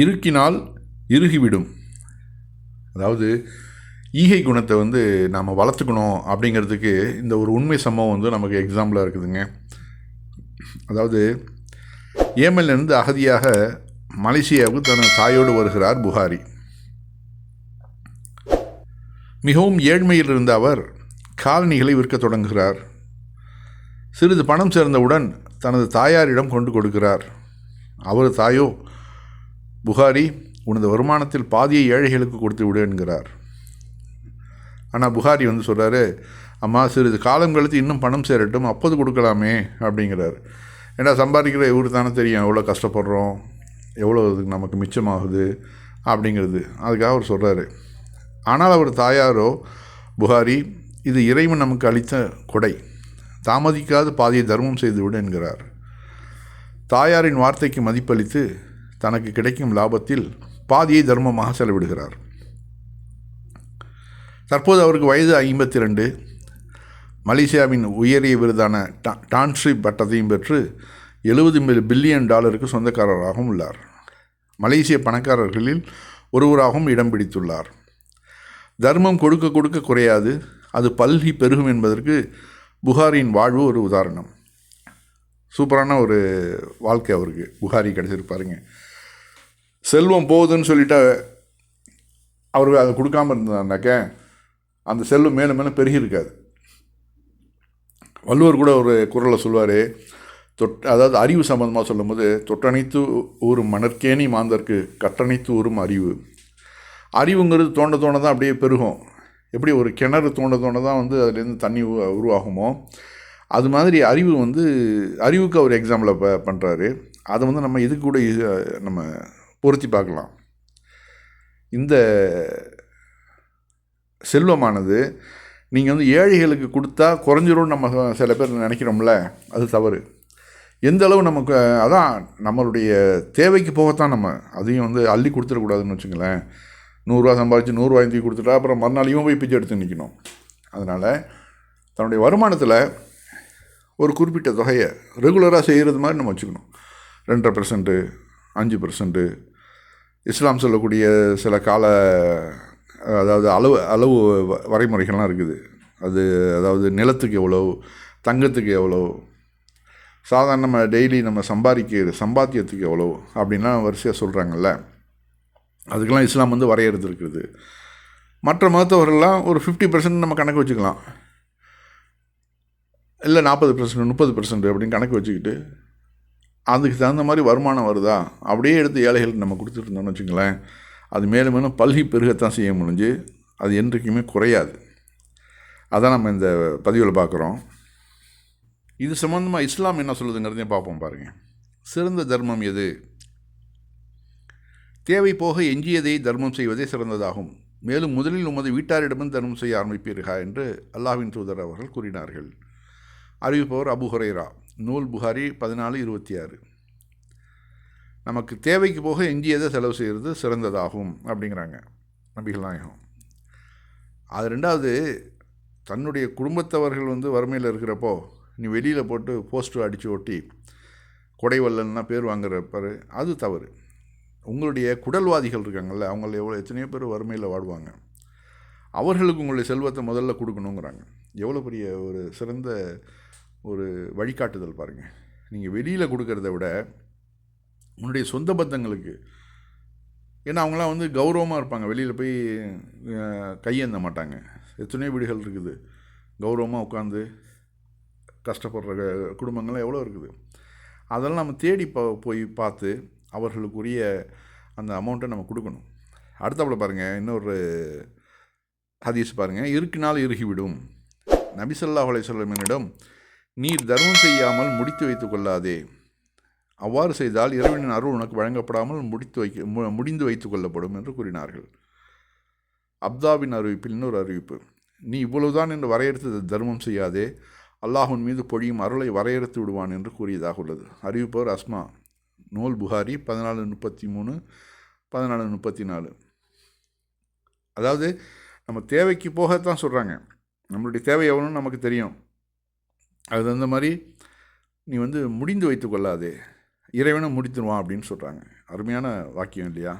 இறுக்கினால் இறுகிவிடும் அதாவது ஈகை குணத்தை வந்து நாம் வளர்த்துக்கணும் அப்படிங்கிறதுக்கு இந்த ஒரு உண்மை சம்பவம் வந்து நமக்கு எக்ஸாம்பிளாக இருக்குதுங்க. அதாவது ஏமன்லேருந்து அகதியாக மலேசியாவுக்கு தனது தாயோடு வருகிறார் புகாரி. மிகவும் ஏழ்மையில் இருந்த அவர் காலணிகளை விற்கத் தொடங்குகிறார். சிறிது பணம் சேர்ந்தவுடன் தனது தாயாரிடம் கொண்டு கொடுக்கிறார். அவர் தாயோ புகாரி உனது வருமானத்தில் பாதியை ஏழைகளுக்கு கொடுத்து விடு என்கிறார். ஆனால் புகாரி வந்து சொல்கிறாரு அம்மா சிறிது காலம் கழித்து இன்னும் பணம் சேரட்டும் அப்போது கொடுக்கலாமே அப்படிங்கிறார். ஏன்னா சம்பாதிக்கிற இவரு தானே தெரியும் எவ்வளோ கஷ்டப்படுறோம் எவ்வளோ இதுக்கு நமக்கு மிச்சமாகுது அப்படிங்கிறது. அதுக்காக அவர் சொல்கிறாரு ஆனால் அவர் தாயாரோ புகாரி இது இறைவன் நமக்கு அளித்த கொடை. தாமதிக்காது பாதியை தர்மம் செய்துவிடு என்கிறார். தாயாரின் வார்த்தைக்கு மதிப்பளித்து தனக்கு கிடைக்கும் லாபத்தில் பாதியை தர்மமாக செலவிடுகிறார். தற்போது அவருக்கு வயது ஐம்பத்தி ரெண்டு மலேசியாவின் உயரிய விருதான டா டான்ஸ்ரிப் பட்டத்தையும் பெற்று எழுபது பில்லியன் டாலருக்கு சொந்தக்காரராகவும் உள்ளார். மலேசிய பணக்காரர்களில் ஒருவராகவும் இடம் பிடித்துள்ளார். தர்மம் கொடுக்க கொடுக்க குறையாது. அது பல்கி பெருகும் என்பதற்கு புகாரின் வாழ்வு ஒரு உதாரணம். சூப்பரான ஒரு வாழ்க்கை அவருக்கு. புகாரி கிடச்சிருப்பாருங்க. செல்வம் போகுதுன்னு சொல்லிட்டு அவர்கள் அதை கொடுக்காம இருந்தாருனாக்க அந்த செல்வம் மேலும் மேலும் பெருகி இருக்காது வள்ளுவர் கூட ஒரு குரலை சொல்வார் தொட் அதாவது அறிவு சம்மந்தமாக சொல்லும்போது தொட்டணைத்து ஊரும் மணற்கேணி மாந்தற்கு கட்டணைத்து ஊரும் அறிவு. அறிவுங்கிறது தோண்ட தோண்ட தான் அப்படியே பெருகும். எப்படி ஒரு கிணறு தோண்ட தோண்ட தான் வந்து அதுலேருந்து தண்ணி உ- உருவாகுமோ? அது மாதிரி அறிவு வந்து அறிவுக்கு அவர் எக்ஸாம்பிளை ப பண்ணுறாரு அதை வந்து நம்ம இது கூட நம்ம பொருத்தி பார்க்கலாம். இந்த செல்வமானது நீங்கள் வந்து ஏழைகளுக்கு கொடுத்தா குறைஞ்சிரும் நம்ம சில பேர் நினைக்கிறோம்ல அது தவறு. எந்த அளவு நமக்கு அதான் நம்மளுடைய தேவைக்கு போகத்தான் நம்ம அதையும் வந்து அள்ளி கொடுத்துடக்கூடாதுன்னு வச்சுங்களேன் நூறுரூவா சம்பாதிச்சு நூறுரூவா இந்தி கொடுத்துட்டா அப்புறம் மறுநாளையும் போய் பிச்சை எடுத்து நிற்கணும் அதனால் தன்னுடைய வருமானத்தில் ஒரு குறிப்பிட்ட தொகையை ரெகுலராக செய்கிறது மாதிரி நம்ம வச்சுக்கணும். ரெண்டரை பர்சன்ட்டு அஞ்சு பர்சன்ட்டு இஸ்லாம் சொல்லக்கூடிய சில கால அதாவது அளவு அளவு வ- வரைமுறைகள்லாம் இருக்குது. அது அதாவது நிலத்துக்கு எவ்வளோ தங்கத்துக்கு எவ்வளோ சாதாரண நம்ம டெய்லி நம்ம சம்பாதிக்க சம்பாத்தியத்துக்கு எவ்வளோ அப்படின்லாம் வரிசையாக சொல்கிறாங்கல்ல அதுக்கெல்லாம் இஸ்லாம் வந்து வரையறுத்துருக்குது. மற்ற மதத்தவர்கள்லாம் ஒரு ஃபிஃப்டி பர்சன்ட் நம்ம கணக்கு வச்சுக்கலாம். இல்லை நாற்பது பர்சன்ட் முப்பது பர்சன்ட் அப்படின்னு கணக்கு வச்சுக்கிட்டு அதுக்கு தகுந்த மாதிரி வருமானம் வருதா? அப்படியே எடுத்து ஏழைகளுக்கு நம்ம கொடுத்துட்டு இருந்தோம்னு வச்சுங்களேன் அது மேலும் மேலும் பல்கி பெருகத்தான் செய்ய முடிஞ்சு அது என்றைக்குமே குறையாது. அதான் நம்ம இந்த பதிவில் பார்க்குறோம். இது சம்மந்தமாக இஸ்லாம் என்ன சொல்லுதுங்கிறதையும் பார்ப்போம் பாருங்கள் சிறந்த தர்மம் எது? தேவை போக எஞ்சியதை தர்மம் செய்வதே சிறந்ததாகும். மேலும் முதலில் உமது வீட்டாரிடமும் தர்மம் செய்ய ஆரம்பிப்பீர்களா? என்று அல்லாஹ்வின் தூதர் அவர்கள் கூறினார்கள். அறிவிப்பவர் அபு ஹுரைரா. நூல் புகாரி பதினாலு இருபத்தி ஆறு நமக்கு தேவைக்கு போக எஞ்சியதை செலவு செய்கிறது சிறந்ததாகும் அப்படிங்கிறாங்க நபிகள் நாயகம். அது ரெண்டாவது தன்னுடைய குடும்பத்தவர்கள் வந்து வறுமையில் இருக்கிறப்போ நீ வெளியில் போட்டு போஸ்டர் அடித்து ஒட்டி கொடைவல்லன்னா பேர் வாங்குறப்பாரு அது தவறு. உங்களுடைய குடல்வாதிகள் இருக்காங்கல்ல அவங்கள எவ்வளோ எத்தனையோ பேர் வறுமையில் வாடுவாங்க. அவர்களுக்கு உங்களுடைய செல்வத்தை முதல்ல கொடுக்கணுங்கிறாங்க. எவ்வளோ பெரிய ஒரு சிறந்த ஒரு வழிகாட்டுதல் பாருங்கள் நீங்கள் வெளியில் கொடுக்கறத விட உன்னுடைய சொந்த பந்தங்களுக்கு ஏன்னா அவங்களாம் வந்து கௌரவமாக இருப்பாங்க. வெளியில் போய் கையேந்த மாட்டாங்க. எத்தனையோ வீடுகள் இருக்குது. கௌரவமாக உட்காந்து கஷ்டப்படுற குடும்பங்கள்லாம் எவ்வளோ இருக்குது. அதெல்லாம் நம்ம தேடி போ போய் பார்த்து அவர்களுக்குரிய அந்த அமௌண்ட்டை நம்ம கொடுக்கணும். அடுத்தப்பட பாருங்கள் இன்னொரு ஹதீஸ் பாருங்கள் இருக்கினால் இறுகிவிடும். நபிசல்லா அலைசல்லமினிடம் நீர் தர்மம் செய்யாமல் முடித்து வைத்து கொள்ளாதே. அவ்வாறு செய்தால் இறைவனின் அருள் உனக்கு வழங்கப்படாமல் முடித்து வைக்க முடிந்து வைத்துக் கொள்ளப்படும் என்று கூறினார்கள். அப்தாவின் அறிவிப்பில் இன்னொரு அறிவிப்பு. நீ இவ்வளவுதான் என்று வரையறுத்து தர்மம் செய்யாதே. அல்லாஹுன் மீது பொழியும் அருளை வரையறுத்து விடுவான் என்று கூறியதாக உள்ளது. அறிவிப்பவர் அஸ்மா. நூல் புகாரி பதினாலு முப்பத்தி மூணு பதினாலு முப்பத்தி நாலு அதாவது நம்ம தேவைக்கு போகத்தான் சொல்கிறாங்க நம்மளுடைய தேவை எவ்வளோன்னு நமக்கு தெரியும். அது தகுந்த மாதிரி நீ வந்து முடிந்து வைத்து கொள்ளாதே. இறைவனும் அப்படின்னு சொல்கிறாங்க அருமையான வாக்கியம் இல்லையா?